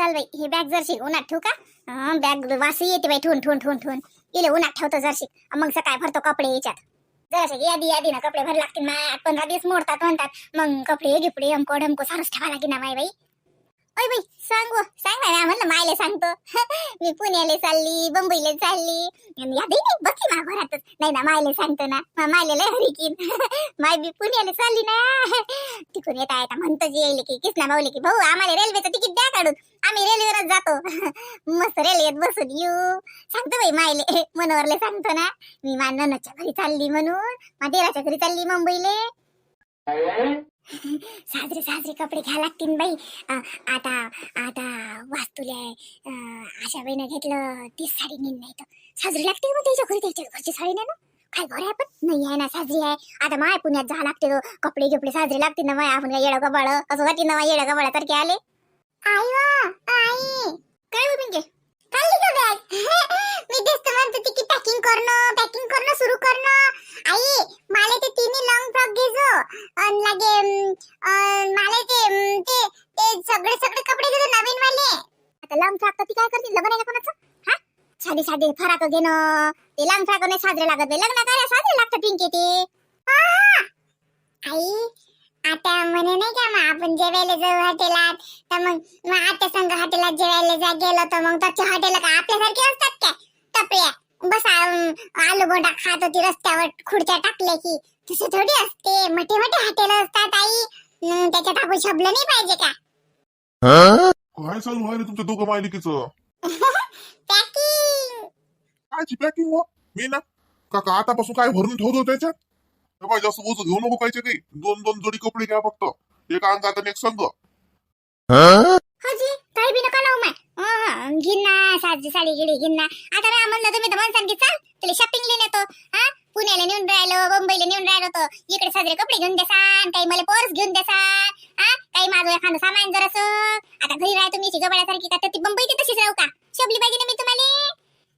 चल बाई हे बॅग जरशी उन्हात ठेवू का? बॅग वासी येते बाई ठेवून ठेवून ठेवून ठेवून. इले उन्हात ठेवतो जरशी. मग सकाळ भरतो कपडे याच्यात. जराशे यादी यादी ना कपडे भर लागतील. ना पंधरा दिवस मोडतात म्हणतात. मग कपडे गिपडे अमको ढमको सारच ठेवा लागे ना माय बाई. ओय बाई सांगू सांग ना म्हणलं मायला सांगतो. मी पुण्याला चालली बंबईला चालली. आणि नाही बसली मा घरातच. नाही ना मायला सांगतो ना. मा मायले लय हरिकीन. माय बी पुण्याला चालली ना. तिकडून येता येता म्हणतो जे येईल की किसना माऊली की भाऊ आम्हाला रेल्वेचं तिकीट द्या काढून. आम्ही रेल्वेवरच जातो. मस्त रेल्वेत बसून येऊ. सांगतो बाई मायले. मनोहरले सांगतो ना. मी मा ननदच्या घरी चालली म्हणून. मा देराच्या घरी चालली मुंबईले. साजरे साजरे कपडे घ्या लागतील बाई. आता आता वास्तुले अं, आशा बाईनं घेतलं तीच साडी नेन नाही तर साजरी लागते मग त्याच्या घरी त्याच्या घरची साडी नाही ना काय बरं आहे पण? नाही आहे ना साजरी आहे. आता माय पुण्यात जा लागते कपडे गिपडे साजरे लागते ना माय. आपण येडं गबाळ? असं वाटी ना माय येडं गबाळासारखे आले? आई वा आई. काय हो पिंके? चालली का बॅग मी तेच तर म्हणत होती की पॅकिंग करणं पॅकिंग करणं सुरू करणं. आई मला ते तिन्ही लॉंग फ्रॉक घेजो. अन लागे मला ते ते ते सगळे सगळे कपडे घेतो नवीन वाले. आता लॉंग फ्रॉक तर ती काय करते? लग्न आहे का कोणाचं? हा? साधे साधे फराक घेणं. ते लॉंग फ्रॉक नाही साजरे लागत बाई. लग्न काय साजरे लागतं पिंके ते? आई आता म्हणे नाही का मग आपण जेवायला जाऊ हॉटेलात. तर मग मग आता संघ हॉटेलात जेवायला जा गेलो तर मग त्याच्या हॉटेल का आपल्यासारखे असतात काय? टपऱ्या. बसा आलू बोंडा खात होती रस्त्यावर. खुर्च्या टाकल्या की. तसे थोडी असते. मोठे मोठे हॉटेल असतात आई. त्याच्यात आपण शबलं नाही पाहिजे का? काय चालू आहे रे तुमच्या दोघं मायलिकीचं? पॅकिंग कायची पॅकिंग हो? मी ना काका आतापासून काय भरून ठेवतो त्याच्यात? जास्त ओझं घेऊ नको पाहिजे काही. दोन दोन जोडी कपडे घ्या फक्त. एक अंगात आणि एक संघ हजी काही बी नका लावू माय. घेईन ना साडी साडी गिडी घेईन ना आता मी म्हणलं तुम्ही तर म्हणसान की चाल तुला शॉपिंगला नेतो. हा? पुण्याला नेऊन राहिलो मुंबईला नेऊन राहिलो तो. इकडे साजरे कपडे घेऊन देसान काही मला पर्स घेऊन देसान. हा? काही माझं एखादं सामान जर आता घरी राहतो तुम्ही गबाळासारखी का? ती मुंबई ती तशीच राहू का? शोभली पाहिजे ना मी तुम्हाला.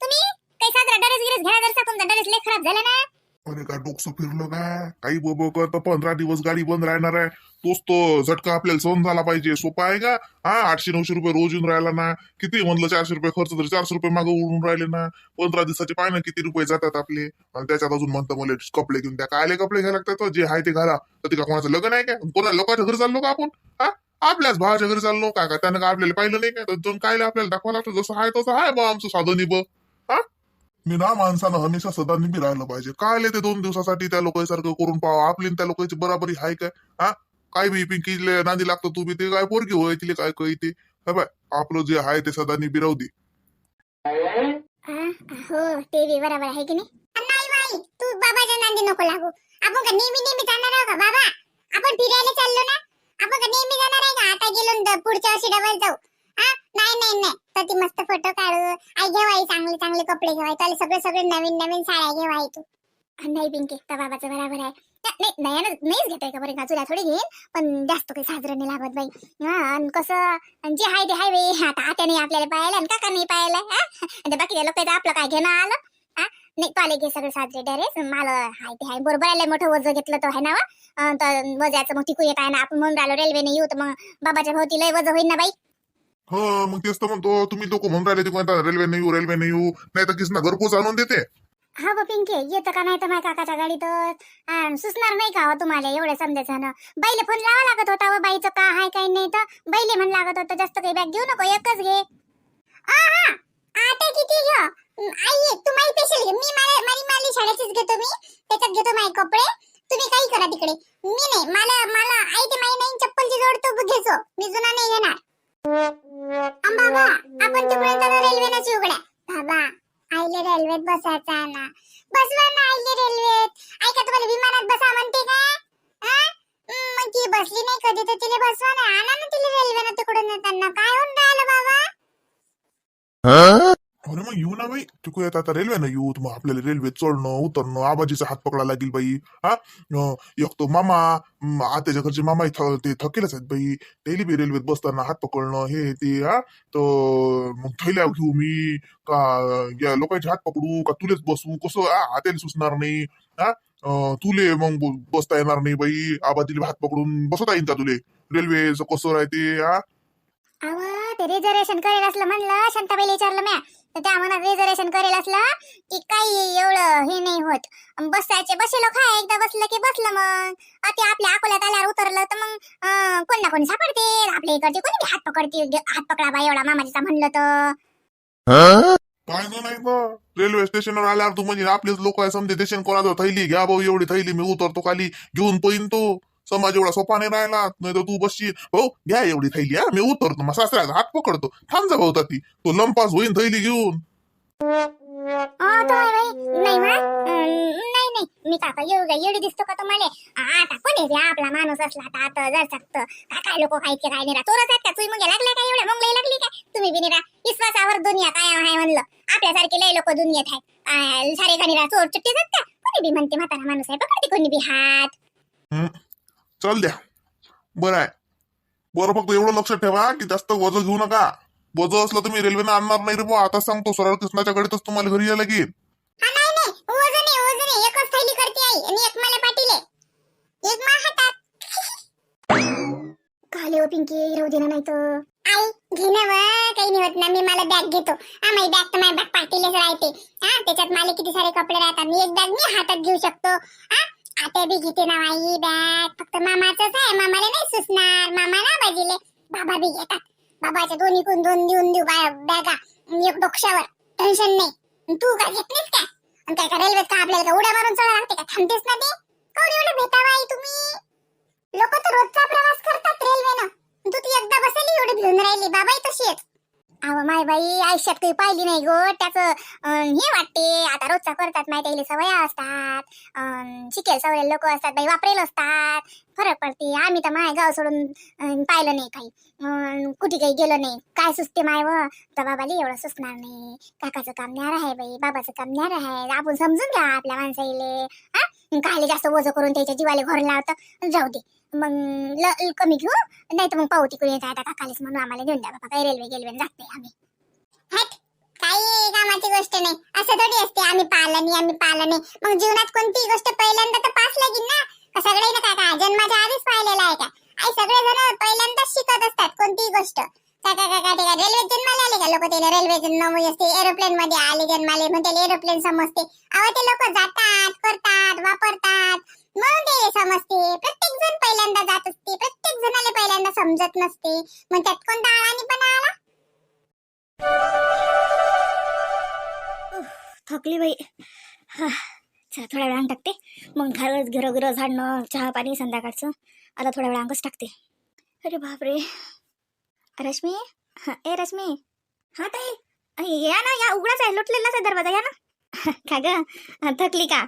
तुम्ही? काही साजरा डरेस गिरेस घ्या जर तुमचा डरेस लय खराब झाला ना अरे काय डोकसं फिरलं काय काही बब कर तर पंधरा दिवस गाडी बंद राहणार आहे. तोच तो झटका आपल्याला सहन झाला पाहिजे. सोपा आहे का? हा आठशे नऊशे रुपये रोज येऊन राहिला ना. किती म्हणलं चारशे रुपये खर्च तर चारशे रुपये मागे उडून राहिले ना. पंधरा दिवसाचे पाय ना किती रुपये जातात आपले. आणि त्याच्यात अजून म्हणतं मला कपडे घेऊन त्या कायले कपडे घ्यायला लागतात हो? जे आहे ते घाला. तर ते का कोणाचं लग्न आहे का? कोणा लोकांच्या घरी चाललो का आपण? हा? आपल्याच भावाच्या घरी चाललो काय का त्यानं का आपल्याला पाहिलं नाही का? तर दोन कायले आपल्याला दाखवा लागतं. जसं आहे तसं आहे बा आमचं साधन ब हा? मी ना माणसानं हमेशा सदांनी निबी राहिलं पाहिजे. काय ते दोन दिवसासाठी त्या लोकांसारखं करून पाहा आपली त्या लोकांची बराबरी हाय काय? हा? काय बी पिंकीले नांदी लागतो तू बी ते? काय पोरगी होय काय कळते? हे बाय आपलं जे आहे ते सदांनी निबी राहू दे. हो? ते बी बरोबर आहे की नाही? नाही बाई तू बाबाच्या नांदी नको लागू. आपण का नेहमी नेहमी जाणार आहोत का बाबा? आपण फिरायला चाललो ना? आपण का नेहमी जाणार आहे का? आता गेलो पुढच्या वर्षी डबल जाऊ. हा? नाही नाही नाही. मस्त ती मस्त फोटो काढू. आई घेवाई चांगले चांगले कपडे घेवाय त्याला सगळे सगळे नवीन नवीन साड्या घेवाय तू. नाही पिंकी तर बाबाचं बरोबर आहे. नाही नाहीच घेताय का बरं गाजूला थोडी घेईन पण जास्त काही साजरं नाही लागत बाई. हा कसं जे हाय ते हाय बाई. आता आत्याने आपल्याला पाहायला आणि काका नाही पाहायला हा? लोक बाकीच्या लोकांचं आपलं काय घेणं आलं? हा? नाही पाले घे सगळे साजरे ड्रेस मला हाय ते हाय बरोबर आलं मोठं वजन घेतलं तो आहे ना तर वजाचं मग तिकू येत आहे ना. आपण म्हणून राहिलो रेल्वेने येऊ तर मग बाबाच्या भोवती लय वजन होईल ना बाई. हो मग तेच तर म्हणतो तुम्ही लोक म्हणून राहिले ते आता रेल्वे नाही येऊ रेल्वे नाही येऊ नाही तर किसना घरपोच आणून देते. हा बा पिंके येतं का नाही तर माझ्या काकाच्या गाडीतच अन् सुचणार नाही का हो तुम्हाला एवढ्या समजायचं? ना बाईले फोन लावा लागत होता व बाईचं का हाय काही नाही तर. बाईले म्हण लागत होतं जास्त काही बॅग घेऊ नको एकच घे. आहा, आता किती घ्या आई तू माझी पेशल घे मी मला माझी माली शाळेचीच घेतो मी. त्याच्यात घेतो माझे कपडे. तुम्ही काही करा तिकडे. मी नाही मला मला आई ते माई नाही चप्पलची जोड तो घेतो मी जुना नाही घेणार. बाबा आपण तिकडे रेल्वेने उघड्या. बाबा आईले रेल्वेत बसायचं आहे ना. बसवा ना आईले रेल्वेत. आई तुम्हाला विमानात बसा म्हणते का मग ती बसली नाही कधी तर तिला बसवा ना आणा ना तिला रेल्वेनं तिकडून येताना. काय होऊन राहिलं बाबा? अरे मग येऊ ना बाई. तिकू येत आता रेल्वे ना. येऊ मग आपल्याला रेल्वे चढणं उतरणं आबाजीचा हात पकडा लागेल बाई. हा? अं, एक तो मामा अं, आत्याच्या घरचे मामा इथं ते थकेलच आहेत बाई. डेली बी रेल्वेत बसताना हात पकडणं हे ते हा? तो मग थैल्या घेऊ मी. का या लोकांचे हात पकडू? का तुलेच बसू? कसं? आ, आत्याला सुचणार नाही. हा? अं, तुले मग ब- बसता येणार नाही बाई. आबाजीला हात पकडून बसवता येईन का तुले? रेल्वेचं कसं राहते हा? अव ते रिझर्वेशन करेल असलं म्हणलं शांताबाईला विचारलं म्या. तर त्या म्हणत रिझर्वेशन करेल असलं की काही एवढं हे नाही होत. बसायचे बसेलो काय एकदा बसलं की बसलं मग. अ, ते आपल्या अकोल्यात आल्यावर उतरलं तर मग कोण ना कोणी सापडते आपल्या इकडचे कोणी हात पकडते हात पकडा बा एवढा मामाजीचा म्हणलं तर. काय नाही रेल्वे स्टेशनवर आल्यावर तू म्हणजे आपलेच लोक आहे समजे. देशन कोणाजवळ थैली घ्या भाऊ. एवढी थैली मी उतरतो खाली. घेऊन पैन तो. समाज एवढा सोपा नाही राहिला नाही तर तू बसशील. भाऊ घ्या एवढी थैली हा मी उतरतो मग सासऱ्याचा हात पकडतो. थांब जा भाऊ ती तो लंपास होईन थैली घेऊन. नाही नाही नाही मी काका का एवढी दिसतो का तुम्हाला? आता कोण आहे आपला माणूस असला आता आता जर सकत. काय काय लोक खायचे काय निरा चोरच आहेत का? तुम्ही मग लागला काय एवढ्या? मग लागली काय तुम्ही बी निरा विश्वासावर दुनिया काय आहे म्हणलं. आपल्यासारखे लय लोक दुनियेत आहेत. काय सारे का निरा चोर चिट्टी जात का कोणी बी म्हणते म्हातारा माणूस आहे पकडते कोणी बी हात. चल द्या. बरं आहे. बरं फक्त एवढं लक्षात ठेवा की जास्त वजन घेऊ नका. वजन असलं तुम्ही रेल्वेनं आणणार नाही रे बुवा. आता सांगतो सरळ कृष्णाच्या कडेतच तुम्हाला घरी यायला लागेल हा नाही नाही. वजन आहे वजन आहे. एकच थैली करते आई आणि एक मला पाटील आहे. एक मा हातात. काले ओ हो, पिंकी? राहू नाही तर. आई घे ना काही नाही होत ना मी मला बॅग घेतो. हा माझी बॅग तर माझी बॅग पाटीलच राहते. हा त्याच्यात मला किती सारे कपडे राहतात. मी एक बॅग मी हातात घेऊ शकतो. हा? आता बी घेते ना माई बॅग. फक्त मामाचंच आहे. मामाला नाही सुचणार. मामा ना बाजीले. बाबा बी घेतात बाबाच्या दोन्ही कोण दोन देऊन देऊ बॅगा. एक डोक्यावर. टेन्शन नाही. तू का घेत नाहीस काय? आणि काय का रेल्वेत का आपल्याला उड्या मारून चढा लागते का? थांबतेस ना ते? कवडी एवढं भेटा बाई तुम्ही. लोक तर रोजचा प्रवास करतात रेल्वेनं तू ती एकदा बसली एवढी भिवून राहिली. बाबाई तशीच अहो माय बाई आयुष्यात काही पाहिली नाही गो. त्याचं हे वाटते. आता रोजचा करतात माहिती आहे सवय असतात. शिकेल सवय लोक असतात बाई वापरेल असतात. फरक पडते. आम्ही तर माय गाव सोडून पाहिलं नाही काही. कुठे काही गेलो नाही. काय सुचते माय व? तर बाबाली एवढं सुचणार नाही. काकाचं काम न्यार आहे बाई. बाबाचं काम न्यार आहे. आपण समजून घ्या आपल्या माणसाईले. हा? कायले जास्त ओझं करून त्याच्या जीवाला घर लावतं. जाऊ दे. मग ल कमी घेऊ नाही तर मग पावती कुणी येत आता काकालीच म्हणून आम्हाला घेऊन द्या बाबा काही रेल्वे गेल्वे जात नाही आम्ही. हट काही कामाची गोष्ट नाही. असं थोडी असते आम्ही पाहिलं नाही आम्ही पाहिलं नाही मग जीवनात कोणती गोष्ट पहिल्यांदा तर पास लागेल ना. का सगळे ना काय काय जन्माच्या आधीच पाहिलेला आहे का? आई सगळे जण पहिल्यांदाच शिकत असतात कोणतीही गोष्ट. काय काय काय काय रेल्वे जन्माला आले का? लोक त्याला रेल्वे जन्म म्हणजे असते एरोप्लेन मध्ये आले जन्माले मग त्याला एरोप्लेन समजते. अहो ते लोक जातात करतात वापरतात. मग ते समजते. प्रत्येक जण पहिल्यांदा जात असते. प्रत्येक जणाला पहिल्यांदा समजत नसते. मग त्यात कोणता आळानी पण आला थकली बाई. हा चला थोड्या वेळा टाकते. मग घर घरोघर झाडणं चहा पाणी संध्याकाळचं. आता थोड्या वेळा अंगच टाकते. अरे बापरे. रश्मी? हा, ए रश्मी. हा ताई. या ना या उघडाच आहे. लुटलेलाच आहे दरवाजा. या ना. का ग? थकली का?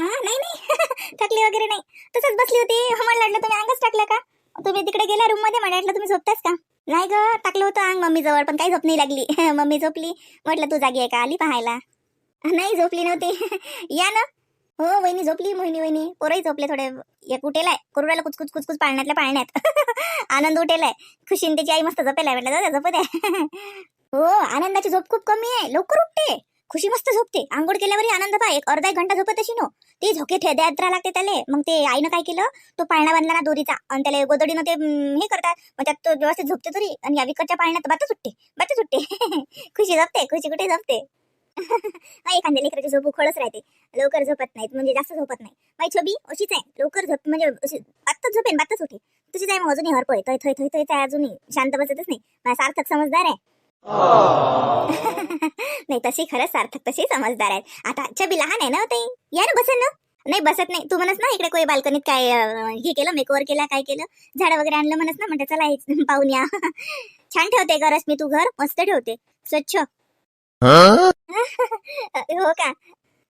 हा नाही नाही. थकली वगैरे नाही. तसंच बसली होती. म्हणलं वाटलं तुम्ही अंगच टाकलं का? तुम्ही तिकडे गेल्या रूममध्ये म्हटलं वाटलं तुम्ही झोपताच का? नाही ग टाकलं होतं अंग मम्मी जवळ पण काही झोप नाही लागली. मम्मी झोपली. म्हटलं तू जागी आहे का? आली पाहायला. नाही झोपली नव्हती. या ना. हो वहिनी झोपली मोहिनी वहिनी. पोरही झोपले थोडे. एक उठेलाय करू कुचकुच कुचकुच पाळण्यातल्या पाळण्यात. आनंद उठेलाय. खुशीन त्याची आई मस्त झोपेलाय म्हटलं जाऊ झोपू द्या हो आनंदाची झोप खूप कमी आहे. लवकर उठते. खुशी मस्त झोपते. आंघोळ केल्यावरही आनंद पा एक अर्धा एक घंटा झोपत अशी नो. ती झोके ठेद्यात लागते त्याले. मग ते आईनं काय केलं? तो पाळणा बांधला ना दोरीचा. आणि त्याला गोदडीनं ते हे करतात. मग त्यात तो व्यवस्थित झोपते तरी. आणि या विकतच्या पाळण्यात बातच सुटते. बातच सुटते. खुशी झोपते. खुशी कुठे झोपते? एखाद्या लेकराची झोप उखळच राहते. लवकर झोपत नाहीत. म्हणजे जास्त झोपत नाही. माझी छबी अशीच आहे. लवकर झोप म्हणजे अशी बातच झोपेन बातच उठे तुझीच आहे मग अजूनही हरपोय थोय थोय थोय थोय अजूनही शांत बसतच नाही. माझा सार्थक समजदार आहे. नाही तशी खरंच सार्थक तशी समजदार आहेत. आता छबी लहान आहे ना हो ते या ना बसन ना. नाही बसत नाही. तू म्हणस ना इकडे कोई बाल्कनीत काय हे केलं मेकओव्हर केला काय केलं? झाड वगैरे आणलं म्हणस ना म्हणतात चला पाहून या. छान ठेवते गरज मी तू घर मस्त ठेवते. स्वच्छ. हो का?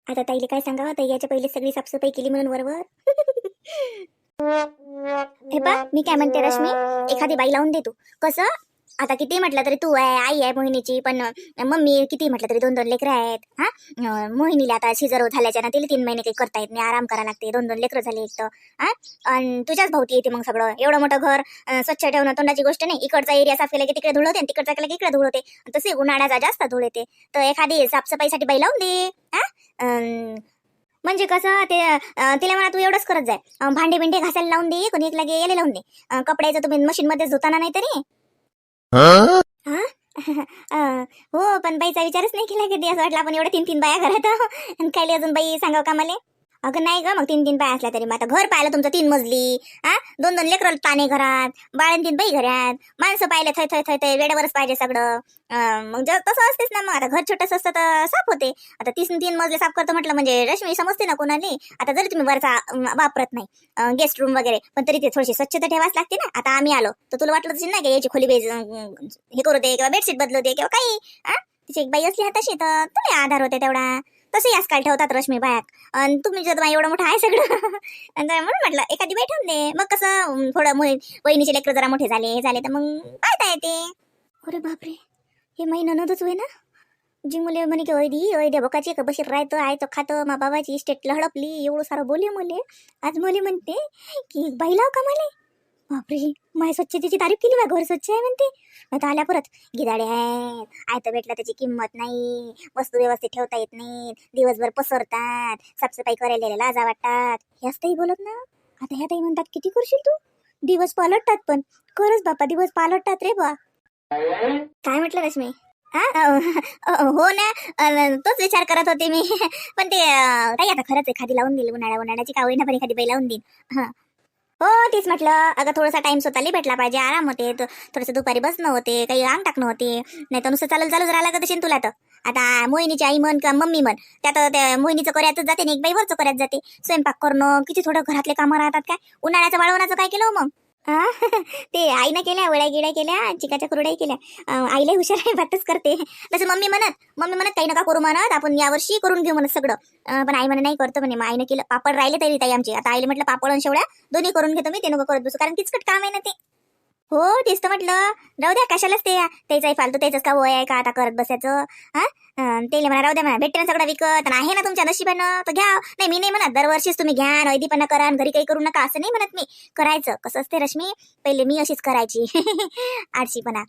आता ताईले काय सांगावं? ताई याच्या पहिले सगळी साफसफाई केली म्हणून वरवर. हे बा मी काय म्हणते रश्मी? एखादी बाई लावून दे तू. कसं? आता किती म्हटलं तरी तू आहे आई आहे मोहिनीची पण मम्मी किती म्हटलं तरी दोन दोन लेकरं आहेत हा? मोहिनीला आता शिजर झाल्याच्या ना तिला तीन महिने काही करता येत नाही आराम करा लागते दोन दोन लेकरं झाले एक तर हा? आणि तुझ्याच भावती येते मग सगळं एवढं मोठं घर स्वच्छ ठेवणं तोंडाची गोष्ट नाही इकडचा एरिया साफ केला की तिकडे धुळ होते आणि तिकडचा केला की इकडे धुळ होते तसे उन्हाळ्याचा जास्त धूळ येते तर एखादी साफसफाईसाठी बाई लावून दे हा? अं, म्हणजे कसं ते तिला म्हणा तू एवढंच करत जाय भांडे बिंडे घासायला लावून दे कोणी एक लागे यायला लावून दे कपड्याचं तुम्ही मशीन मध्ये धुताना नाही तरी हो पण बाईचा विचारच नाही केला कधी असं वाटलं आपण एवढं तीन तीन बाया घरात आहो. आणि खाली अजून बाई सांगाव का मला अगं नाही ग मग तीन तीन पाय असल्या तरी. मग आता घर पाहिलं तुमचं तीन मजली. हा? दोन दोन लेकरं ताने घरात बाळण तीन बाई घरात. माणसं पाहिले थय थय थय थय वेळेवरच पाहिजे सगळं. मग जर तसं असतेच ना मग. आता घर छोटंसं असतं तर साफ होते. आता तीस तीन मजले साफ करतो म्हटलं म्हणजे रश्मी समजते ना कोणाने आता जरी तुम्ही वरचा वापरत नाही गेस्ट रूम वगैरे पण तरी ते थोडीशी स्वच्छता ठेवाच लागते ना. आता आम्ही आलो तर तुला वाटलं तशी ना की याची खोली बेज हे करू दे किंवा बेडशीट बदलू दे किंवा काही हा? तिची एक बाई असली हाताशी तर तुला आधार होते तेवढा. तसंही आजकाल ठेवतात रश्मी बायाक आणि तुम्ही जर एवढं मोठं आहे सगळं. म्हणून म्हटलं एखादी बाई ठेवून दे. मग कसं थोडं मुली वहिनीचे लेकर जरा मोठे झाले हे झाले तर मग पाहता येते. अरे बापरे हे माई ननदच होय ना जी मुले म्हणे की ओयदी ओयद्या बोकाची का बशीर राहतो आहे तो खातं मा बाबाची इस्टेट हडपली एवढं सारं बोले मुले. आज मुली म्हणते की बाई लाव का मला? बापरे माय स्वच्छतेची तारीफ केली बा घर स्वच्छ आहे म्हणते. आता आल्या परत. गिदाडे आहेत. आयतं भेटला त्याची किंमत नाही. वस्तू व्यवस्थित ठेवता येत नाहीत. दिवसभर पसरतात. साफसफाई करायला लाजा वाटतात. ह्याच असतंही बोलत ना? आता ह्या ताई म्हणतात किती करशील तू? दिवस पालटतात पण. खरंच बापा दिवस पालटतात रे बा. काय म्हटलं रश्मी? हा हो ना. तोच विचार करत होते मी. पण ते ताई आता खरंच एखादी लावून देईल उन्हाळ्या उन्हाळ्याची कावळी ना पण एखादी बाई लावून देईन. हा. हो तेच म्हटलं. अगं थोडासा टाइम स्वतःला भेटला पाहिजे. आराम होते. थोडंसं दुपारी बसणं होते. काही अंग टाकणं होते. नाही तर नुसतं चालत चालूच राहिला का तुला तर. आता मोहिनीची आई म्हण का मम्मी म्हण त्यात त्या मोहिनीचं कर्यातच जाते ना एक बाई वरचं जाते. स्वयंपाक करणं किती थोडं घरातले कामं राहतात काय? उन्हाळ्याचं वाळवण्याचं काय केलं मग? ते आईनं केल्या वड्या गिड्या केल्या चिकाच्या कुरड्याही केल्या. आईला हुशार आहे वाटच करते. तसं मम्मी म्हणत मम्मी म्हणत काही नका करू म्हणत आपण यावर्षी करून घेऊ म्हणत सगळं. पण आई म्हणे नाही करतो म्हणे. मग आईनं केलं पापड राहिले तरी ताई आमचे. आता आईला म्हटलं पापड आणि शेवड्या दोन्ही करून घेतो मी ते नको करत बसू. कारण किचकट काम आहे ना ते. हो तेच तर म्हटलं. राहू द्या कशालाच ते त्याचाही फालतू त्याच का वय आहे का आता करत बसायचं हा? म्हणा राहू द्या म्हणा भेटते ना सगळं विकत आहे ना तुमच्या नशिबानं तर घ्या. नाही मी नाही म्हणत दरवर्षीच तुम्ही घ्या नैदीपणा करा आणि घरी काही करू नका असं नाही म्हणत मी. करायचं कसं असते रश्मी? पहिले मी अशीच करायची. आळशीपणा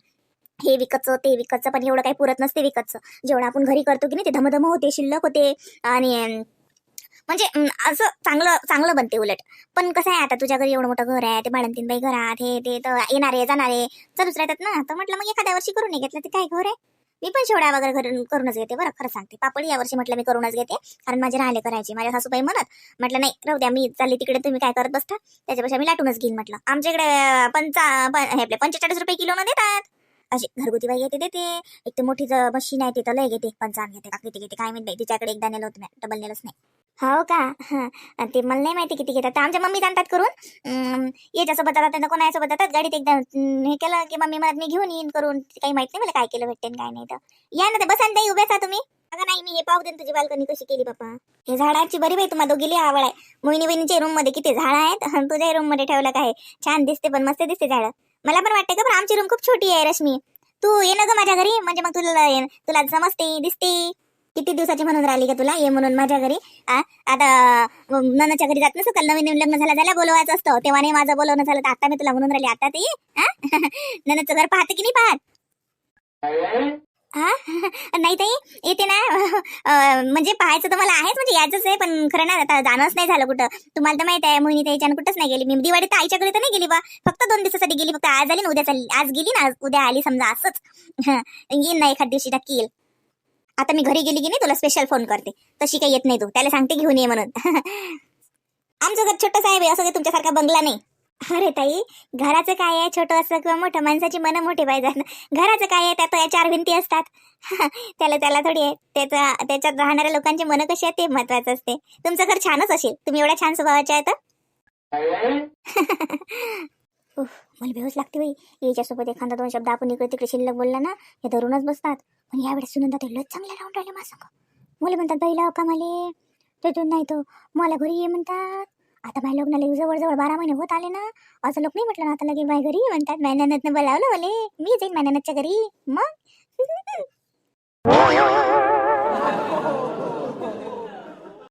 हे विकतचं ते विकतचं पण एवढं काही पुरत नसते विकतचं. जेवढं आपण घरी करतो की नाही ते धमधम होते शिल्लक होते आणि म्हणजे असं चांगलं चांगलं बनते उलट. पण कसं आहे आता तुझ्या घरी एवढं मोठं घर आहे ते बाळंतीन बाई घरात हे ते तर येणारे जाणारे चालूच राहतात ना. तर म्हटलं मग एखाद्या वर्षी करून घेतलं ते काय घर आहे? मी पण शेवड्या वगैरे घरून करूनच घेते बरं खरं सांगते. पापड या वर्षी म्हटलं मी करूनच घेते कारण माझे राहिले करायचे. माझ्या सासूबाई म्हणत म्हटलं नाही राहू द्या मी चालली तिकडे तुम्ही काय करत बसता? त्याच्यापेक्षा मी लाटूनच घेईन म्हटलं. आमच्या इकडे पंचा हे आपले पंचेचाळीस रुपये किलो न देतात. अशी घरगुती बाई येते देते. एक तर मोठी मशीन आहे ते तर लय घेते पंचावन्न घेते का किती घेते काय माहीत तिच्याकडे एकदा नेलं होतं मी डबल नेलंच नाही. हो का? हं. ते मला नाही माहिती किती घेतात. तर आमच्या मम्मी जाणतात करून. अं, याच्यासोबत जातात तर कोणाच्यासोबत जातात. गाडीत एकदा अं, हे केलं की मम्मी म्हणत मी घेऊन येईन करून. काही माहीत नाही मला काय केलं भेटते काय नाही तर. या ना ते बसा ना ताई उभ्या तुम्ही. अगं नाही मी हे पाहू देन तुझी बाल्कनी कशी केली बापा. हे झाडाची बरी बाई तुम्हाला दोघीली आवड आहे. मोहिनी बहिणीच्या रूममध्ये किती झाड आहेत? आणि तुझ्या रूममध्ये ठेवलं काय छान दिसते पण मस्त दिसते झाड. मला पण वाटतं का पण आमची रूम खूप छोटी आहे रश्मी. तू ये ना ग माझ्या घरी म्हणजे मग तुला तुला समजते दिसते. किती दिवसाची म्हणून राहिली का तुला? ये म्हणून माझ्या घरी. आ? आता ननाच्या घरी जात नसतो काल नवीन नवीन लग्न झालं झाल्या बोलवायचं असतं. तेव्हा नाही माझं बोलवणं झालं तर आता मी तुला म्हणून राहिली. आता ते ननाचं घर पाहते की नाही पाहत? हा नाही ताई येते ना. म्हणजे पाहायचं तर मला आहेच म्हणजे यायचंच आहे पण खरं ना आता जाणंच नाही झालं कुठं. तुम्हाला तर माहिती आहे मोहिनी त्याच्यानं कुठंच नाही गेली. मी दिवाळी तर आईच्याकडे तर नाही गेली बा. फक्त दोन दिवसासाठी गेली फक्त आज आली ना उद्या चालली आज गेली ना आज उद्या आली समजा असंच. येईन ना एखाद दिवशी नक्की येईल. आता मी घरी गेली की नाही तुला स्पेशल फोन करते. तशी काही येत नाही तू. त्याला सांगते घेऊन ये म्हणून. आमचं घर छोटंच आहे बाई, असं काही तुमच्यासारखा बंगला नाही. अरे ताई घराचं काय आहे? छोटं असं किंवा मोठं? माणसाची मनं मोठी पाहिजे घराचं काय आहे? त्यात चार भिंती असतात. त्याला त्याला थोडी आहे. त्याचा त्याच्यात राहणाऱ्या लोकांची मनं कशी आहेत ते महत्वाचं असते. तुमचं घर छानच असेल. तुम्ही एवढ्या छान स्वभावाचे आहे तर. उफ, मला बेहोश लागते बाई. याच्यासोबत एखादा दोन शब्द आपण इकडे तिकडे शिल्लक बोलला ना हे धरूनच बसतात. पण यावेळेस सुनंदा ते लच चांगले राहून राहिले माझं संग. मुले म्हणतात बाई लाव का मले? त्यातून नाही तो. मला घरी ये म्हणतात. आता माझ्या लग्नाला जवळजवळ बारा महिने होत आले ना. असं लोक नाही म्हटलं ना आता लगे माझ्या घरी म्हणतात. मॅनानतनं बोलावलं मले. मी जाईन मॅनानतच्या घरी. मग?